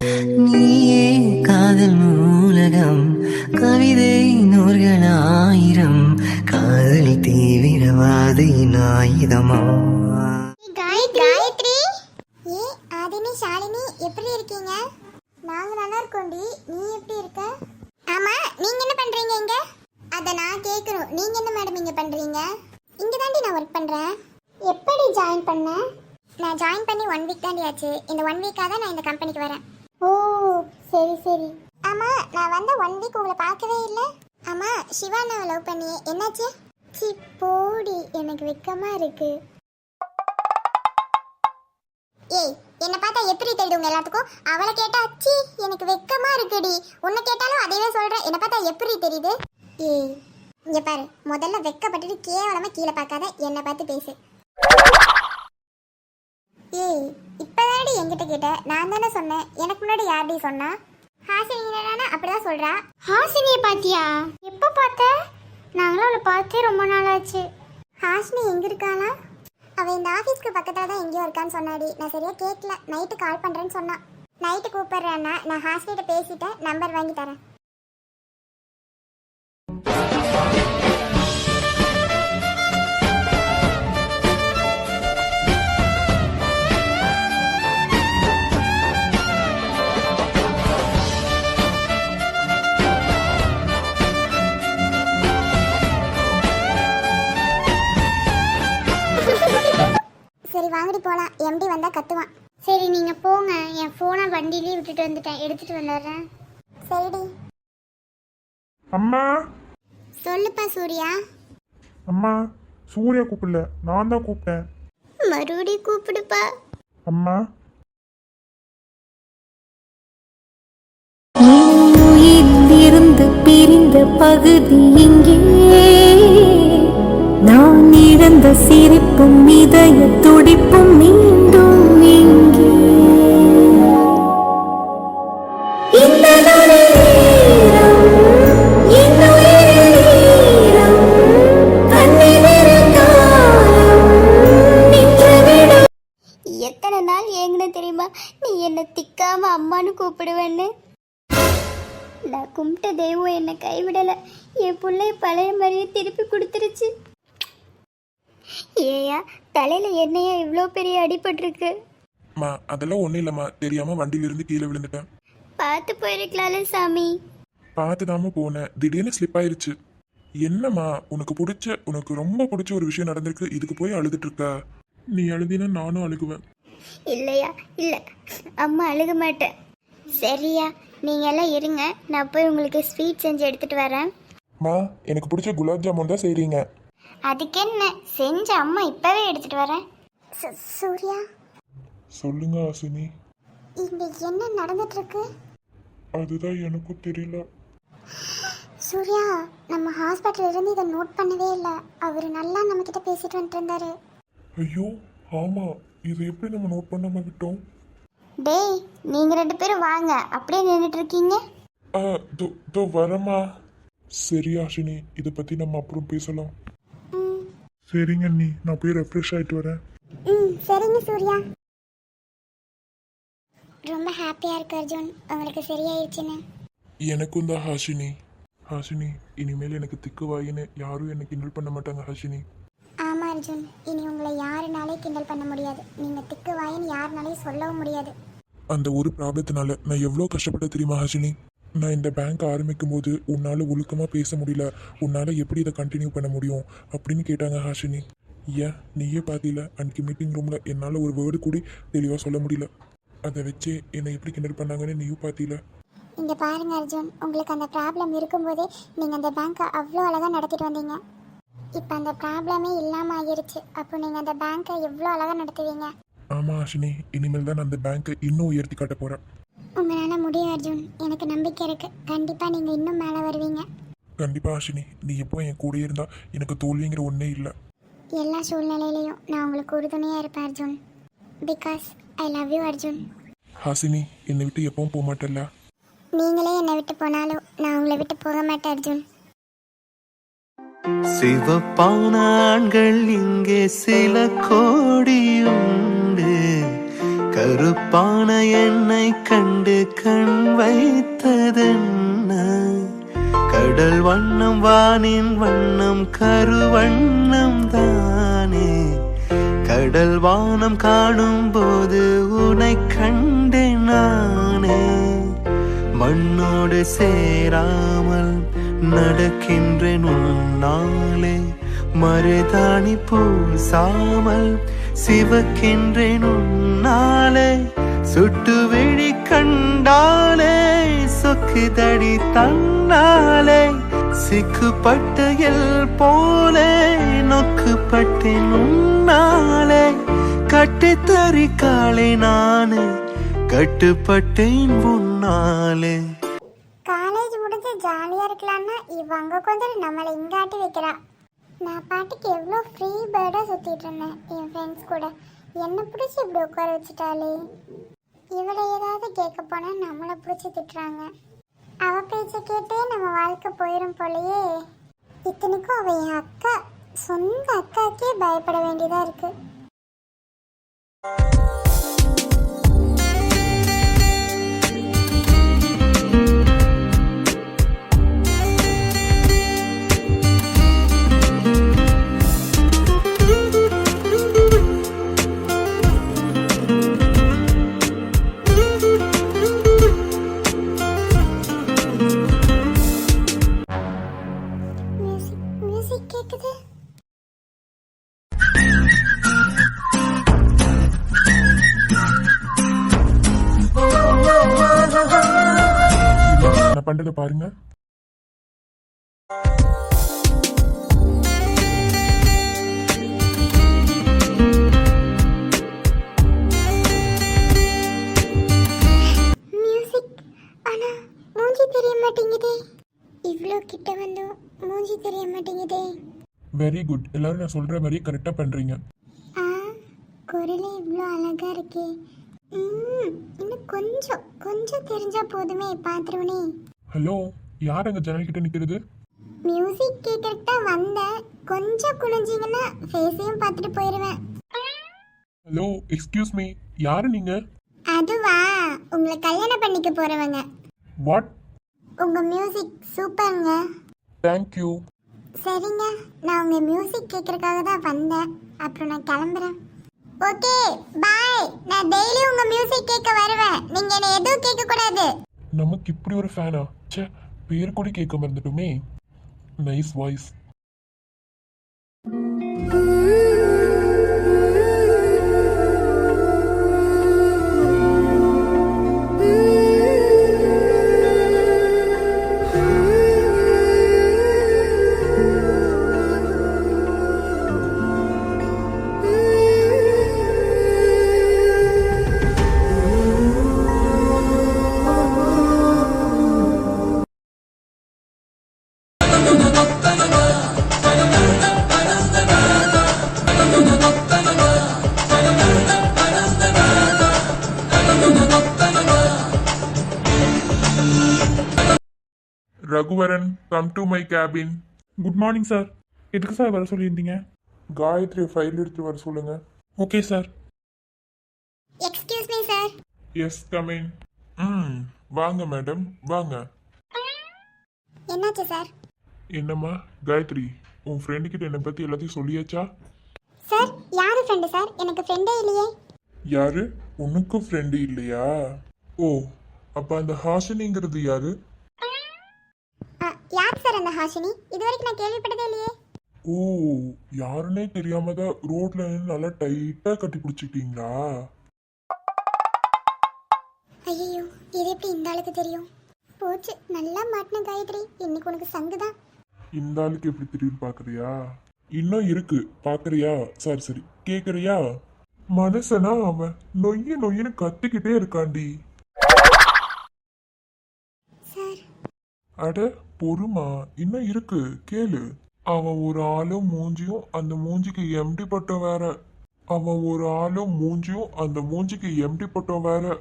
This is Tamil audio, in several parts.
நீயே காதல் நூலகம் கவிதை நூல்களாயிரம் காதல் தீவிரவாதியின் ஆயுதமா காயத்ரி. ஏ ஆதினி ஷாலினி எப்படி இருக்கீங்க? நாங்க நல்லா இருக்கோண்டி. நீ எப்படி இருக்க? ஆமா நீங்க என்ன பண்றீங்க இங்க? அத நான் கேக்குறோம் நீங்க என்ன மேடம் இங்க பண்றீங்க? இங்க தாண்டி நான் ஒர்க் பண்றேன். எப்படி ஜாயின் பண்ண? நான் ஜாயின் பண்ணி ஒன் வீக் தாண்டி ஆச்சு. இந்த ஒன் வீக்காக தான் நான் இந்த கம்பெனிக்கு வரேன். ஓ சரி சரி. ஆமா நான் வந்த ஒன் வீக் உங்களை பார்க்கவே இல்லை. ஆமா சிவா நான் லவ் பண்ணியே. என்னாச்சு? சி போடி. எனக்கு வெக்கமா இருக்கு. ஏய் என்ன பார்த்தா எப்படி தெரியுது உங்க எல்லாத்துக்கும்? அவளை கேட்டா சி எனக்கு வெக்கமா இருக்குடி. உன்னை கேட்டாலும் அதையே சொல்றேன். என்ன பார்த்தா எப்படி தெரியுது? ஏய் இங்க பாரு. முதல்ல வெக்கப்பட்டுட்டு கேவலமா கீழே பார்க்காத. என்னை பார்த்து பேசு. ஏய் இப்பதானடி என்கிட்ட கேட்ட. நான் தானே சொன்னேன். எனக்கு முன்னாடி யார்டி சொன்னா? ஹாசினி தானே அப்படிதான் சொல்றா. ஹாசினியை பாத்தியா எப்போ பார்த்த? நாங்களும் அவளை பார்த்தே ரொம்ப நாள் ஆச்சு ஹாசினி எங்க இருக்காளா? அவ இந்த ஆபீஸ்க்கு பக்கத்துல தான் எங்கேயோ இருக்கான்னு சொன்னாடி. நான் சரியா கேட்கல. நைட்டு கால் பண்றேன்னு சொன்னான் நைட்டு கூப்பிடுறேன்னா நான் ஹாஸ்பிட்ட பேசிட்டேன் நம்பர் வாங்கி தரேன். விட்டுட்டு வந்துட்டேன். எடுத்துட்டு வந்துடுறேன் சரிடி. அம்மா. சொல்லுப்பா சூர்யா. அம்மா சூர்யா கூப்பிடல. நான் தான் கூப்பிட்டேன். மறுபடியும் கூப்பிடுப்பா. அம்மா. உயிரிலிருந்து பிரிந்த பகுதி இங்கே. நான் இழந்த சிரிப்பும் இதய துடிப்பும் மீண்டும் இங்கே. நீ என்ன திக்காம அம்மான்னு கூப்பிடுவேன்னு. நான் கும்பிட்ட தெய்வம் என்னை கைவிடல. என் பிள்ளை பழைய மாதிரியே திருப்பி கொடுத்துருச்சு. ஏயா தலையில என்னையா இவ்வளோ பெரிய அடிபட்டிருக்கு? அம்மா அதெல்லாம் ஒன்றும் இல்லைம்மா. தெரியாம வண்டியிலிருந்து கீழே விழுந்துட்டேன். பார்த்து போயிருக்கலாம்ல சாமி. பார்த்துதாம போனேன். திடீர்னு ஸ்லிப் ஆயிருச்சு. என்னம்மா உனக்கு பிடிச்ச உனக்கு ரொம்ப பிடிச்ச ஒரு விஷயம் நடந்திருக்கு. இதுக்கு போய் அழுதுட்டு இருக்க. நீ அழுதினா நானும் அழுகுவேன். இல்லையா? இல்லை. அம்மா அழுக மாட்டேன். சரியா நீங்கள் எல்லாம் இருங்க. நான் போய் உங்களுக்கு ஸ்வீட் செஞ்சு எடுத்துட்டு வரேன். அம்மா எனக்கு பிடிச்ச குலாப் ஜாமுன் தான் செய்றீங்க. அதுக்கு என்ன? செஞ்ச அம்மா இப்பவே எடுத்துட்டு வரேன். சூர்யா? சொல்லுங்க ஆசினி. இங்க என்ன நடந்துட்டு இருக்கு அதுதான் எனக்கும் தெரியல. சூர்யா நம்ம ஹாஸ்பிட்டல் இருந்து இதை நோட் பண்ணவே இல்லை. அவர் நல்லா நம்ம கிட்ட பேசிட்டு வந்துட்டு இருந்தாரு. ஐயோ ஆமா இதை எப்படி நம்ம நோட் பண்ணாம விட்டோம்? டேய் நீங்க ரெண்டு பேரும் வாங்க. அப்படியே நின்றுட்டு இருக்கீங்க? ஆ தோ தோ வரமா சரி ஆஷினி இதை பத்தி நம்ம அப்புறம் பேசலாம். ம். சரிங்க நீ நான் போய் ரெஃப்ரெஷ் ஆயிட்டு வரேன். ம் சரிங்க சூர்யா. ரொம்ப ஹாப்பியா இருக்கு அர்ஜுன். உங்களுக்கு சரியாயிருச்சுன்னு. எனக்கும் தான் ஹாஷினி ஹாஷினி இனிமேல் எனக்கு திக்கு வாயின்னு யாரும் எனக்கு கிண்டல் பண்ண மாட்டாங்க ஹாஷினி அர்ஜுன் இனி உங்களை யாருனாலே கிண்டல் பண்ண முடியாது. நீங்க திக்கு வாயின்னு யாருனாலையும் சொல்லவும் முடியாது. அந்த ஒரு ப்ராப்ளத்தினால நான் எவ்வளோ கஷ்டப்பட்ட தெரியுமா ஹாஷினி நான் இந்த பேங்க் ஆரம்பிக்கும் போது உன்னால் ஒழுக்கமாக பேச முடியல. உன்னால் எப்படி இதை கண்டினியூ பண்ண முடியும்? அப்படின்னு கேட்டாங்க ஹாஷினி ஏன்? நீயே பார்த்தில அன்னைக்கு மீட்டிங் ரூமில் என்னால் ஒரு வேர்டு கூட தெளிவாக சொல்ல முடியல. அதை வச்சே என்னை எப்படி கிண்டல் பண்ணாங்கன்னு நீயும் பார்த்தில இங்க பாருங்க அர்ஜுன். உங்களுக்கு அந்த ப்ராப்ளம் இருக்கும்போதே நீங்க அந்த பேங்க்கை அவ்வளோ அழகா நடத்திட்டு வந்தீங்க. இப்போ அந்த ப்ராப்ளமே இல்லாம ஆகிருச்சு. அப்போ நீங்க அந்த பேங்க்கை எவ்வளோ அழகா நடத்துவீங்க? ஆமாம் ஹாஷினி இனிமேல் தான் அந்த பேங்க்கை இன்னும் உயர்த்தி காட்ட போகிறேன் உங்களால முடியும் அர்ஜுன். எனக்கு நம்பிக்கை இருக்கு. கண்டிப்பா நீங்க இன்னும் மேலே வருவீங்க. கண்டிப்பாக ஹாஷினி நீ எப்போ என் கூடயே இருந்தால் எனக்கு தோல்விங்கிற ஒன்றே இல்லை. எல்லா சூழ்நிலையிலையும் நான் உங்களுக்கு உறுதுணையா இருப்பேன் Arjun. Because I love you Arjun. Hasini என்னை விட்டு எப்பவும் போக மாட்டேல்ல? நீங்களே என்னை விட்டு போனாலும் நான் உங்களை விட்டு போக மாட்டேன் அர்ஜுன். சிவப்பான ஆண்கள் இங்கே சில கோடியுண்டு. கருப்பான என்னை கண்டு கண் வைத்ததென்ன? கடல் வண்ணம் வானின் வண்ணம் கருவண்ணம் தானே. கடல் வானம் காணும் போது உனை கண்டே நானே. மண்ணோடு சேராமல் நடக்கின்றேன் உன்னாலே மருதாணி பூசாமல் சிவக்கின்றேன் உன்னாலே சுட்டு விழி கண்டாலே சொக்குதடி தன்னாலே. சிக்குப்பட்ட எல் போலே நொக்குப்பட்டேன் உன்னாலே கட்டித்தறி காலை நானு கட்டுப்பட்டேன் உன்னாலே. ஜாலியாக இருக்கலாம்னா அங்கே கொஞ்சம் நம்மளை இங்காட்டி வைக்கிறா. நான் பாட்டுக்கு எவ்வளோ ஃப்ரீ பேர்டாக சுற்றிட்டு இருந்தேன். என் ஃப்ரெண்ட்ஸ் கூட. என்னை பிடிச்சி இப்படி உட்கார வச்சுட்டாளே. இவளை ஏதாவது கேட்க போனால் நம்மளை பிடிச்சி திட்டுறாங்க. அவ பேச்சை கேட்டே நம்ம வாழ்க்கை போயிடும் போலயே. இத்தனைக்கும் அவ என் அக்கா சொந்த அக்காக்கே பயப்பட வேண்டியதாக இருக்குது கேக்குது கேட்குது நான் பண்றதை பாருங்க. வெரி குட் எல்லாரும் நான் சொல்ற மாதிரி கரெக்டா பண்றீங்க. ஆ குரலே இவ்வளோ அழகா இருக்கே. இன்னும் கொஞ்சம் கொஞ்சம் தெரிஞ்சா போதுமே பார்த்துருவனே ஹலோ யார் அங்க ஜன்னல் கிட்ட நிக்கிறது? மியூசிக் கேட்கறதுக்கு தான் வந்தேன். கொஞ்சம் குனிஞ்சிங்கன்னா ஃபேஸையும் பார்த்துட்டு போயிடுவேன் ஹலோ எக்ஸ்கியூஸ் மீ யாரு நீங்க? அதுவா உங்களை கல்யாணம் பண்ணிக்க போறவங்க. வாட் உங்க மியூசிக் சூப்பருங்க தேங்க்யூ சரிங்க. நான் உங்க மியூசிக் கேட்கறதுக்காக தான் வந்தேன். அப்புறம் நான் கிளம்புறேன். ஓகே பாய் நான் டெய்லி உங்க மியூசிக் கேட்க வருவேன். நீங்க என்ன எதுவும் கேட்க கூடாது நமக்கு இப்படி ஒரு ஃபேனா ச்சே பேர் கூட கேட்க மறந்துட்டோமே. Nice voice to my cabin good morning sir எதுக்கு சார் வர சொல்லியிருந்தீங்க? காயத்ரி ஃபைல் எடுத்து வர சொல்லுங்க. Okay sir excuse me sir yes come in ம் வாங்க மேடம் வாங்க. என்னாச்சு சார் என்னம்மா காயத்ரி உன் ஃப்ரெண்டு கிட்ட என்னை பத்தி எல்லாத்தையும் சொல்லியாச்சா? சார் யாரு ஃப்ரெண்டு சார் எனக்கு ஃப்ரெண்டே இல்லையே. யாரு? உனக்கும் ஃப்ரெண்டு இல்லையா? ஓ அப்ப அந்த ஹாசினிங்கிறது யாரு? யார் அந்த ஹாஷினி. இது வரைக்கும் நான் கேள்விப்பட்டதே இல்லையே. ஓ யாருன்னே தெரியாம தான் ரோட்ல நல்லா டைட்டா கட்டி பிடிச்சிட்டீங்களா ஐயோ இது எப்படி இந்த ஆளுக்கு தெரியும்? போச்சு நல்லா மாட்டின காயத்ரி. இன்னைக்கு உனக்கு சங்கு தான். இந்த ஆளுக்கு எப்படி தெரியும் பாக்குறியா? இன்னும் இருக்கு பாக்குறியா? சரி சரி கேக்குறியா? மனுஷனா அவன் நொய்ய நொய்யன்னு கத்திக்கிட்டே இருக்காண்டி சார் அட பொறுமா இன்னும் இருக்கு கேளு. அவன் ஒரு ஆளும் மூஞ்சியும் அந்த மூஞ்சிக்கு எம்டி பட்டம் வேற. அவன் ஒரு ஆளும் மூஞ்சியும் அந்த மூஞ்சிக்கு எம்டி பட்டம் வேற.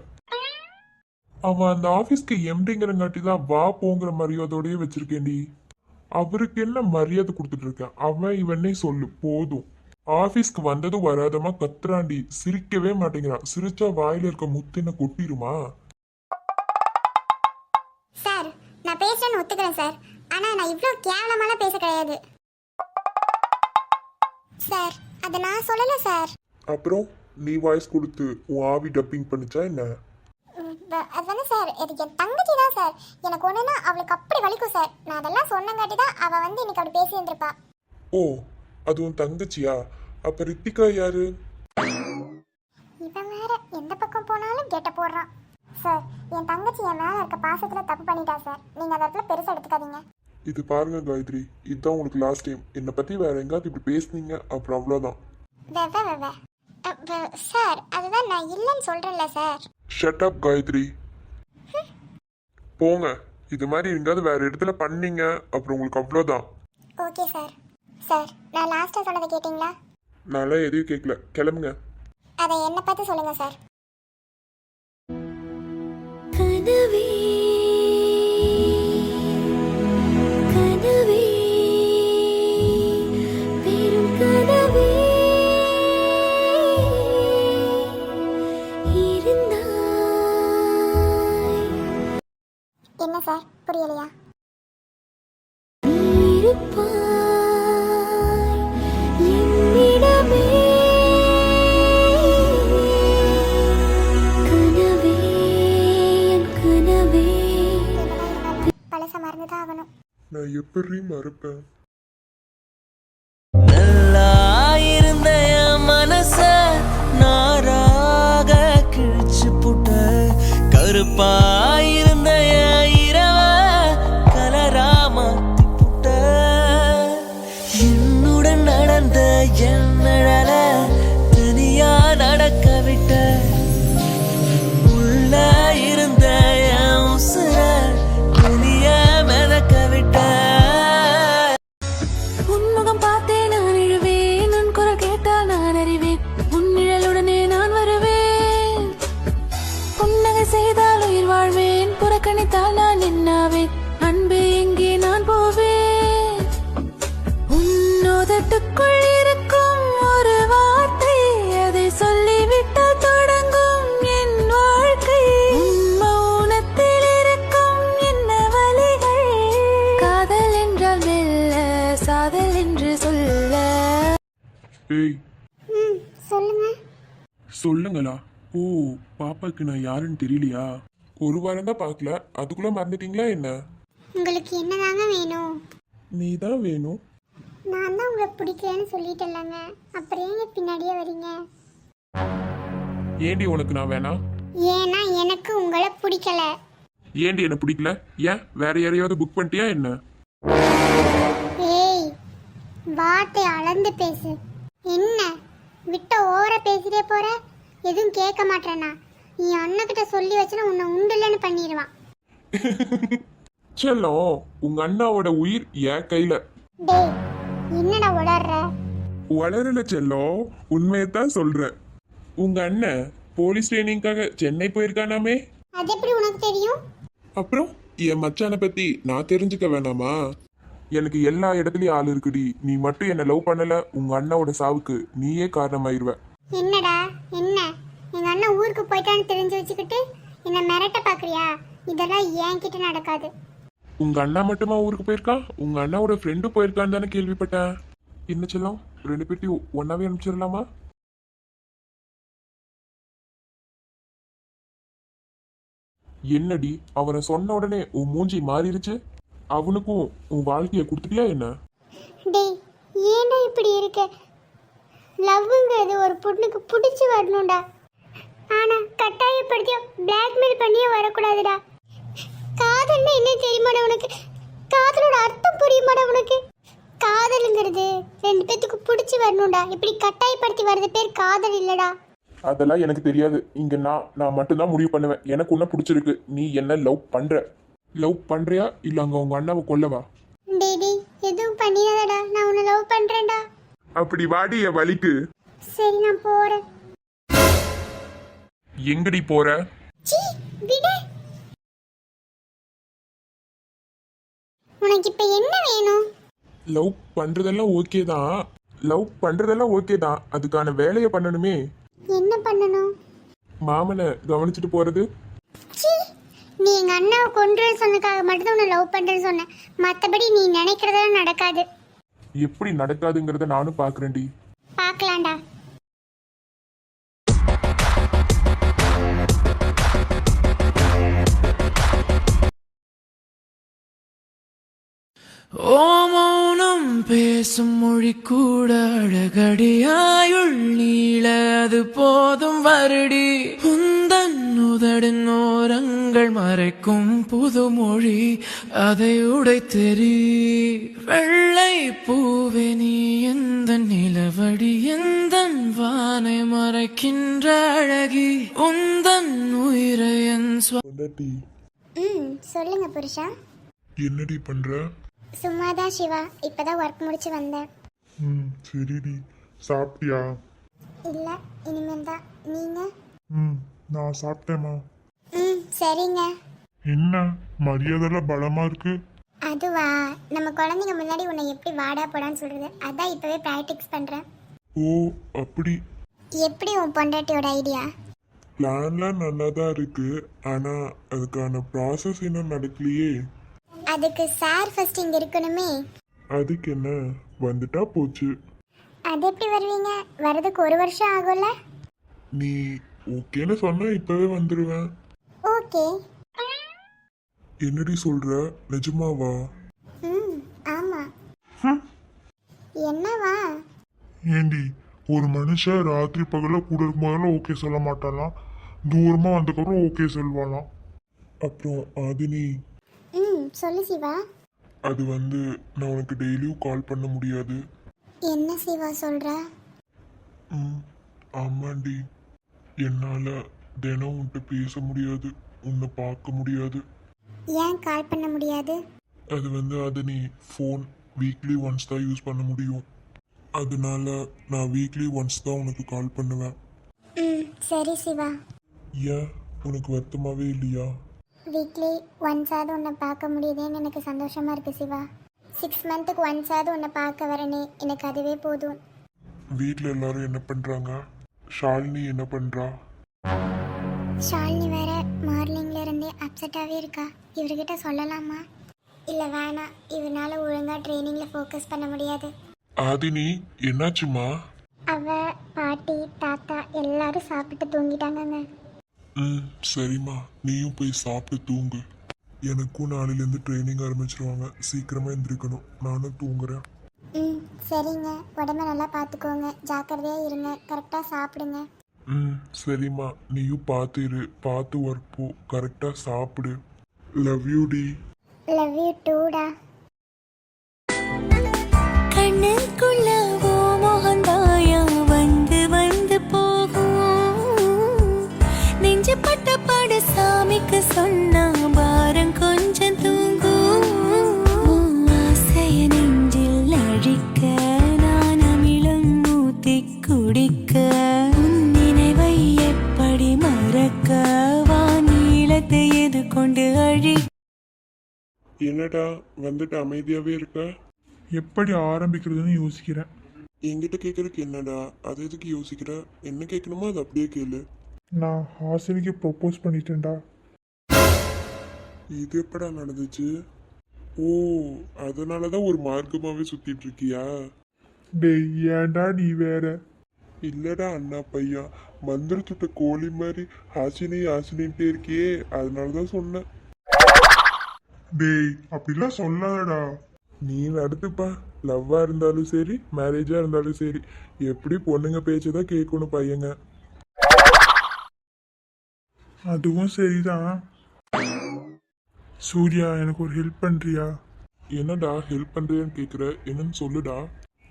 அவன் அந்த ஆபீஸ்க்கு எம்டிங்கிறங்காட்டி தான் வா போங்கிற மரியாதையோடய வச்சிருக்கேன்டி. அவருக்கு என்ன மரியாதை கொடுத்துட்டு இருக்கேன் அவன் இவனே சொல்லு போதும். ஆபீஸ்க்கு வந்ததும் வராதமா கத்துறாண்டி சிரிக்கவே மாட்டேங்கிறான். சிரிச்சா வாயில இருக்க முத்தின கொட்டிருமா? நான் பேசுறேன்னு ஒத்துக்கிறேன் சார். ஆனா நான் இவ்வளோ கேவலமாலாம் பேச கிடையாது. சார் அதை நான் சொல்லல சார். அப்புறம் நீ வாய்ஸ் கொடுத்து உன் ஆவி டப்பிங் பண்ணுச்சா என்ன? அதானே சார். இது என் தங்கச்சி தான் சார். எனக்கு ஒண்ணுன்னா அவளுக்கு அப்படி வலிக்கும் சார். நான் அதெல்லாம் சொன்னங்காட்டி தான் அவ வந்து இன்னைக்கு அப்படி பேசி இருந்திருப்பா. ஓ அது உன் தங்கச்சியா? அப்ப ரித்திகா யாரு? இவன் வேற எந்த பக்கம் போனாலும் கெட்ட போடுறான். சார் என் தங்கச்சி என் மேல இருக்க பாசத்துல தப்பு பண்ணிட்டா சார். நீங்க அந்த இடத்துல பெருசா எடுத்துக்காதீங்க. இது பாருங்க காயத்ரி இதுதான் உங்களுக்கு லாஸ்ட் டைம் என்னை பத்தி வேற எங்காவது இப்படி பேசுனீங்க அப்புறம் அவ்வளோதான் வே வே வே வே. அ, வே- சார் அதுதான் நான் இல்லைன்னு சொல்றேன்ல சார். Shut up Gayatri. போங்க இது மாதிரி எங்காவது வேற இடத்துல பண்ணீங்க அப்புறம் உங்களுக்கு அவ்வளோதான் ஓகே சார். சார் நான் லாஸ்ட்டாக சொன்னதை கேட்டிங்களா? நான்லாம் எதையும் கேட்கல கிளம்புங்க. அதை என்னை பார்த்து சொல்லுங்க சார். கனவே 吧。ஏய். ம் சொல்லுங்க. சொல்லுங்களா? ஓ பாப்பாக்கு நான் யாருன்னு தெரியலையா? ஒரு வாரம் தான் பார்க்கல. அதுக்குள்ள மறந்துட்டீங்களா என்ன? உங்களுக்கு என்னதாங்க வேணும்? நீ தான் வேணும். நான் தான் உங்களை பிடிக்கலன்னு சொல்லிட்டேன்லங்க. அப்புறம் ஏங்க பின்னாடியே வரீங்க? ஏண்டி உனக்கு நான் வேணாம் ஏன்னா எனக்கு உங்களை பிடிக்கல. ஏண்டி என்ன பிடிக்கல? ஏன்? வேற யாரையாவது புக் பண்ணிட்டியா என்ன? ஏய் வார்த்தை அளந்து பேசு. என்ன? விட்ட ஓர பேசிட்டே போற? எதுவும் கேட்க மாட்டேனா நீ அண்ணக்கிட்ட சொல்லி வச்சுனா உன்னை உண்டுலன்னு பண்ணிடுவான். செல்லம் உங்க அண்ணாவோட உயிர் என் கையில. டேய் என்னடா உளர்ற? வளரல செல்லம் உண்மையை தான் சொல்றேன். உங்க அண்ணன் போலீஸ் ட்ரைனிங்காக சென்னை போயிருக்கானாமே? அது எப்படி உனக்கு தெரியும்? அப்புறம் என் மச்சானை பத்தி நான் தெரிஞ்சுக்க வேணாமா? எனக்கு எல்லா இடத்துலயும் ஆள் இருக்குடி. நீ மட்டும் என்ன லவ் பண்ணல உங்க அண்ணாவோட சாவுக்கு நீயே காரணமாயிருவ. என்னடா? என்ன? எங்க அண்ணன் ஊருக்கு போயிட்டான்னு தெரிஞ்சு வச்சுக்கிட்டு என்ன மிரட்ட பாக்குறியா? இதெல்லாம் என்கிட்ட நடக்காது. உங்க அண்ணா மட்டுமா ஊருக்கு போயிருக்கான் உங்க அண்ணாவோட ஃப்ரெண்டு போயிருக்கான்னு தானே கேள்விப்பட்டேன். என்ன செல்லம்? ரெண்டு பேர்த்தையும் ஒன்னாவே அனுப்பிச்சிடலாமா? என்னடி அவனை சொன்ன உடனே உன் மூஞ்சி மாறிடுச்சு? அவனுக்கும் உன் வாழ்க்கைய கொடுத்துட்டியா என்ன? டேய் ஏன்டா இப்படி இருக்க? லவ்ங்கிறது ஒரு பொண்ணுக்கு பிடிச்சி வரணும்டா. ஆனா கட்டாயப்படுத்தியோ பிளாக்மெயில் பண்ணியே வரக்கூடாதுடா. காதல்னா என்ன தெரியுமாடா உனக்கு? காதலோட அர்த்தம் புரியுமாடா உனக்கு? காதலுங்கிறது ரெண்டு பேத்துக்கு பிடிச்சி வரணும்டா. இப்படி கட்டாயப்படுத்தி வர்றது பேர் காதல் இல்லடா. அதெல்லாம் எனக்கு தெரியாது. இங்க நான் நான் மட்டும்தான் முடிவு பண்ணுவேன். எனக்கு ஒன்னும் பிடிச்சிருக்கு. நீ என்ன லவ் பண்ற. லவ் பண்றியா? இல்ல அங்க உங்க அண்ணாவை கொல்லவா? டேய் எதுவும் பண்ணிடாதடா. நான் உன்னை லவ் பண்றேன்டா. அப்படி வாடி என் வலிக்கு. சரி நான் போறேன். எங்கடி போற? சீ விடு. உனக்கு இப்ப என்ன வேணும்? லவ் பண்றதெல்லாம் ஓகே தான். லவ் பண்றதெல்லாம் ஓகே தான். அதுக்கான வேலையை பண்ணணுமே. என்ன பண்ணணும்? மாமனை கவனிச்சுட்டு போறது. சீ நீ எங்க அண்ணாவை கொன்று சொன்னதுக்காக மட்டும் உன்னை லவ் பண்றேன்னு சொன்னேன். மற்றபடி நீ நினைக்கிறதெல்லாம் நடக்காது. எப்படி நடக்காதுங்கிறத நானும் பாக்குறேன்டி பார்க்கலாம்டா. ஓ மௌனம் பேசும் மொழி கூட அழகடியாயுள் நீள அது போதும் வருடி. உந்தன் உதடின் ஓரங்கள் மறைக்கும் புது மொழி அதை உடைத்தெறி. வெள்ளை பூவே நீ எந்த நிலவடி எந்த வானை மறைக்கின்ற அழகி. உந்தன் உயிரை என் சொல்லுங்க புருஷா. என்னடி பண்ற? சும்மாதான் சிவா. இப்பதான் ஒர்க் முடிச்சு வந்தேன். ம் சரிடி. சாப்பிட்டியா? இல்ல இனிமேல் தான் நீங்க? ம் நான் சாப்பிட்டேம்மா. ம் சரிங்க. என்ன? மரியாதைலாம் பலமா இருக்கு? அதுவா? நம்ம குழந்தைங்க முன்னாடி உன்னை எப்படி வாடா போடான்னு சொல்றது? அதான் இப்பவே ப்ராக்டிக்ஸ் பண்றேன். ஓ அப்படி. எப்படி உன் பொண்டாட்டியோட ஐடியா பிளான்லாம் நல்லா தான் இருக்கு. ஆனா அதுக்கான ப்ராசஸ் இன்னும் நடக்கலையே. அதுக்கு சார் ஃபர்ஸ்ட் இங்க இருக்கணுமே. அதுக்கு என்ன? வந்துட்டா போச்சு. அது எப்படி வருவீங்க? வரதுக்கு ஒரு வருஷம் ஆகும்ல? நீ ஓகேன்னு சொன்னா இப்பவே வந்துடுவேன் ஓகே. என்னடி சொல்ற? நிஜமாவா? ம் ஆமா. என்னவா? ஏண்டி ஒரு மனுஷன் ராத்திரி பகல கூட இருக்கும்போதெல்லாம் ஓகே சொல்ல மாட்டானா? தூரமா வந்ததுக்கப்புறம் ஓகே சொல்வானாம் அப்புறம் ஆதினி சொல்லு சிவா. அது வந்து நான் உனக்கு டெய்லியும் கால் பண்ண முடியாது. என்ன சிவா சொல்ற? ம் ஆமாண்டி. என்னால் தினம் உன்கிட்ட பேச முடியாது உன்னை பார்க்க முடியாது. ஏன் கால் பண்ண முடியாது? அது வந்து அதை நீ ஃபோன் வீக்லி ஒன்ஸ் தான் யூஸ் பண்ண முடியும். அதனால நான் வீக்லி ஒன்ஸ் தான் உனக்கு கால் பண்ணுவேன். ம் சரி சிவா. ஏன்? உனக்கு வருத்தமாவே இல்லையா? வீக்லி ஒன்ஸாவது உன்னை பார்க்க முடியுதேன்னு எனக்கு சந்தோஷமா இருக்கு சிவா. சிக்ஸ் மந்த்துக்கு ஒன்ஸாவது உன்னை பார்க்க வரனே. எனக்கு அதுவே போதும். வீட்டில் எல்லாரும் என்ன பண்ணுறாங்க ஷாலினி என்ன பண்ணுறா ஷாலினி வேற மார்னிங்ல இருந்தே அப்செட்டாகவே இருக்கா. இவர்கிட்ட சொல்லலாமா? இல்லை வேணாம் இவனால ஒழுங்காக ட்ரைனிங்கில் ஃபோக்கஸ் பண்ண முடியாது. ஆதினி என்னாச்சுமா அவ பாட்டி தாத்தா எல்லாரும் சாப்பிட்டு தூங்கிட்டாங்கங்க. ம் சரிம்மா. நீயும் போய் சாப்பிட்டு தூங்கு. எனக்கும் நாளையிலேருந்து ட்ரைனிங் ஆரம்பிச்சிருவாங்க. சீக்கிரமாக எந்திரிக்கணும். நானும் தூங்குறேன். ம் சரிங்க. உடம்ப நல்லா பார்த்துக்கோங்க ஜாக்கிரதையாக இருங்க. கரெக்டாக சாப்பிடுங்க. ம் சரிம்மா. நீயும் பார்த்து இரு. பார்த்து ஒர்க் போ. கரெக்டாக சாப்பிடு. லவ் யூ டி லவ் யூ டூடா கண்ணுக்குள்ள சொன்னா பாரம் கொஞ்சம் தூங்கும். ஆசைய நெஞ்சில் அழிக்க நான் அமிலம் ஊத்தி குடிக்க. நினைவை எப்படி மறக்க வானீளத்தை எது கொண்டு அழி. என்னடா வந்துட்டு அமைதியாகவே இருக்க? எப்படி ஆரம்பிக்கிறதுன்னு யோசிக்கிறேன். என்கிட்ட கேட்குறதுக்கு என்னடா அது எதுக்கு யோசிக்கிற? என்ன கேட்கணுமோ அது அப்படியே கேளு. நான் ஹாசினிக்கு ப்ரொப்போஸ் பண்ணிட்டேன்டா. இது எப்படா நடந்துச்சு? ஓ அதனால தான் ஒரு மார்க்கமாகவே சுற்றிட்டு இருக்கியா டேய் ஏன்டா நீ வேற? இல்லடா அண்ணா பையா மந்திரத்துட்ட கோழி மாதிரி ஹாசினி ஹாசினின்ட்டே இருக்கியே அதனால தான் சொன்னேன். டேய் அப்படிலாம் சொல்லாதடா. நீ நடத்துப்பா லவ்வா இருந்தாலும் சரி மேரேஜா இருந்தாலும் சரி எப்படி பொண்ணுங்க பேச்சு தான் கேட்கணும் பையங்க. அதுவும் சரிதான். சூர்யா எனக்கு ஒரு ஹெல்ப் பண்ணுறியா என்னடா ஹெல்ப் பண்ணுறியான்னு கேட்குற என்னன்னு சொல்லுடா.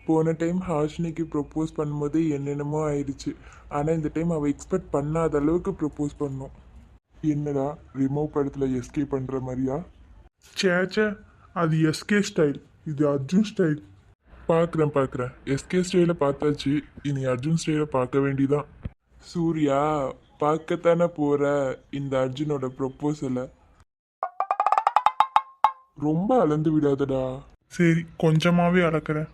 போன டைம் ஹாஷினிக்கு ப்ரொப்போஸ் பண்ணும்போது என்னென்னமோ ஆயிடுச்சு. ஆனால் இந்த டைம் அவள் எக்ஸ்பெக்ட் பண்ணாத அளவுக்கு ப்ரொப்போஸ் பண்ணோம். என்னடா ரிமோவ் படத்தில் எஸ்கே பண்ணுற மாதிரியா? சேச்சே அது எஸ்கே ஸ்டைல் இது அர்ஜுன் ஸ்டைல் பார்க்குறேன் பார்க்குறேன் எஸ்கே ஸ்டைல பார்த்தாச்சு. இனி அர்ஜுன் ஸ்டைலை பார்க்க வேண்டிதான். சூர்யா பார்க்கத்தானே போகிற இந்த அர்ஜுனோட ப்ரொப்போசலை ரொம்ப அளந்து விடாதடா. சரி கொஞ்சமாவே அளக்கிறேன்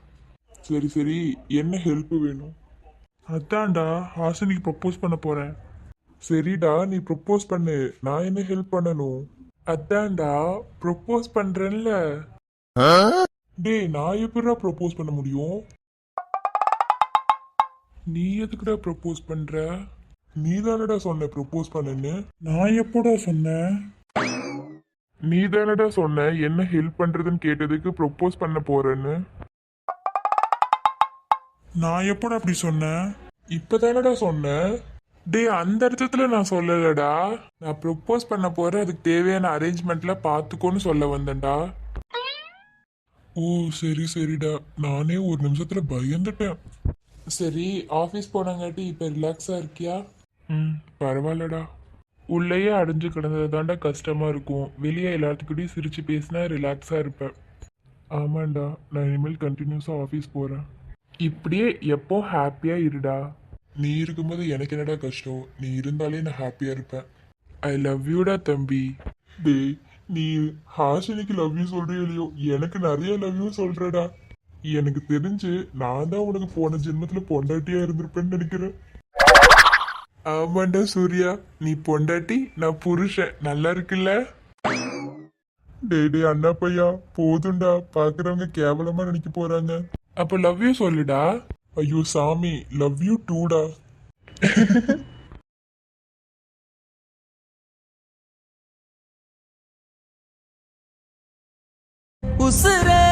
சரி சரி என்ன ஹெல்ப் வேணும்? அதான்டா ஹாசினிக்கு ப்ரப்போஸ் பண்ண போறேன். சரிடா நீ ப்ரொப்போஸ் பண்ணு. நான் என்ன ஹெல்ப் பண்ணணும்? அதான்டா ப்ரப்போஸ் பண்றேன்ல. டேய் நான் எப்படிடா ப்ரொப்போஸ் பண்ண முடியும்? நீ எதுக்குடா ப்ரப்போஸ் பண்ற? நீ தானடா சொன்ன ப்ரொப்போஸ் பண்ணுன்னு. நான் எப்போடா சொன்னேன்? நீ தானடா சொன்ன என்ன ஹெல்ப் பண்றதுன்னு கேட்டதுக்கு ப்ரொப்போஸ் பண்ண போறேன்னு. நான் எப்போடா அப்படி சொன்னேன் இப்பதானடா சொன்னேன் டேய் அந்த அர்த்தத்துல நான் சொல்லலடா. நான் ப்ரொப்போஸ் பண்ண போறேன் அதுக்கு தேவையான அரேஞ்ச்மெண்ட்ல பாத்துக்கோன்னு சொல்ல வந்தேன்டா. ஓ சரி சரிடா. நானே ஒரு நிமிஷத்துல பயந்துட்டேன். சரி ஆஃபீஸ் போனங்காட்டி இப்போ ரிலாக்ஸாக இருக்கியா? ம் பரவாயில்லடா. உள்ளேயே அடைஞ்சு கிடந்தது தாண்டா இருக்கும். வெளியே எல்லாத்துக்கிட்டையும் சிரித்து பேசினா ரிலாக்ஸாக இருப்பேன். ஆமாண்டா நான் இனிமேல் கண்டினியூஸாக ஆஃபீஸ் போகிறேன் இப்படியே எப்போ ஹாப்பியாக இருடா? நீ இருக்கும்போது எனக்கு என்னடா கஷ்டம்? நீ இருந்தாலே நான் ஹாப்பியாக இருப்பேன். ஐ லவ் யூடா தம்பி. டே நீ ஹாஷினிக்கு லவ் யூ சொல்கிறே இல்லையோ? எனக்கு நிறைய லவ் யூ சொல்கிறடா எனக்கு தெரிஞ்சு நான் தான் உனக்கு போன ஜென்மத்தில் பொண்டாட்டியாக இருந்திருப்பேன்னு நினைக்கிறேன். ஆமாண்டா சூர்யா. நீ பொண்டாட்டி நான் புருஷன். நல்லா இருக்குல்ல? டேய் டேய் அண்ணா பையா போதும்டா. பாக்குறவங்க கேவலமா நினைக்க போறாங்க. அப்ப லவ் யூ சொல்லுடா. ஐயோ சாமி லவ் யூ டூடா உசுரே